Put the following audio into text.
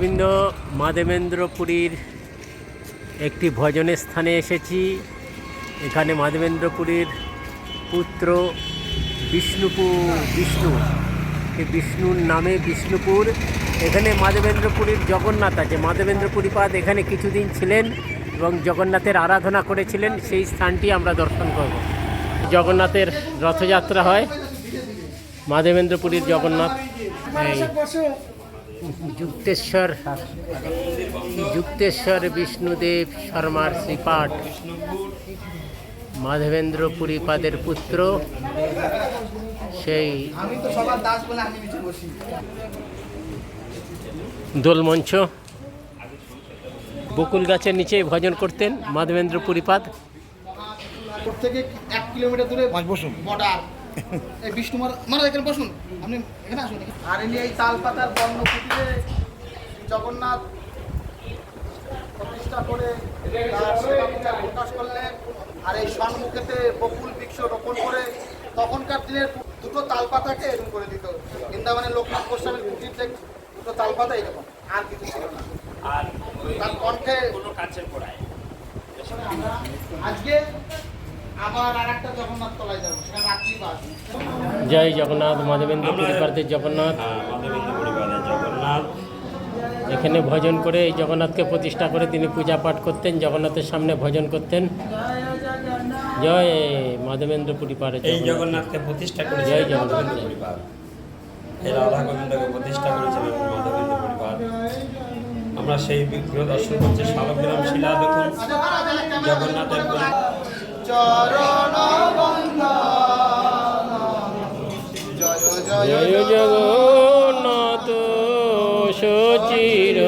ভক্তবৃন্দ মাধবেন্দ্রপুরীর একটি ভজনের স্থানে এসেছি। এখানে মাধবেন্দ্রপুরীর পুত্র বিষ্ণুপুর বিষ্ণু বিষ্ণুর নামে বিষ্ণুপুর। এখানে মাধবেন্দ্রপুরীর জগন্নাথ আছে। মাধবেন্দ্রপুরী মাধবেন্দ্রপুরীপাদ এখানে কিছুদিন ছিলেন এবং জগন্নাথের আরাধনা করেছিলেন। সেই স্থানটি আমরা দর্শন করব। জগন্নাথের রথযাত্রা হয়। মাধবেন্দ্রপুরীর জগন্নাথ যুক্তেশ্বর যুক্তেশ্বর বিষ্ণুদেব শর্মার শ্রীপাঠ। মাধবেন্দ্র পুরীপাদের পুত্র। সেই দোলমঞ্চ। বকুল গাছের নিচে ভজন করতেন মাধবেন্দ্র পুরীপাদ। থেকে এক কিলোমিটার দূরে বসুন বর্ডার। এই বিষ্ণু মারা মারা এখানে বসুন। আপনি এখানে আসুন। আর এই তালপাতার বর্ণপুটিতে জগন্নাথ প্রতিষ্ঠা করে প্রকাশ করলেন আর এই সম্মুখেতে বকুল বৃক্ষ রোপণ করে তখনকার দিনের দুটো তালপাতাকে এরকম করে দিত। বৃন্দাবনের লোকনাথ গোস্বামীর কুটির দুটো তালপাতা এরকম আর কিছু ছিল না। তার কণ্ঠে আজকে জয় জগন্নাথ মাধবেন্দ্র পুরীপাদের জগন্নাথ। জগন্নাথ। এখানে ভজন করে এই জগন্নাথকে প্রতিষ্ঠা করে তিনি পূজা পাঠ করতেন জগন্নাথের সামনে ভজন করতেন। জয় মাধবেন্দ্র পুরীপাড়ের এই জগন্নাথকে প্রতিষ্ঠা করে জয় জগন্নাথ। পরিবার। এই রাধা গোবিন্দকে প্রতিষ্ঠা করেছিলেন মাধবেন্দ্র পরিবার। আমরা সেই বিগ্রহ দর্শন করছি শালগ্রাম শিলা দেখুন। জগন্নাথের চরণ জয় জয় জগন্নাথ সচির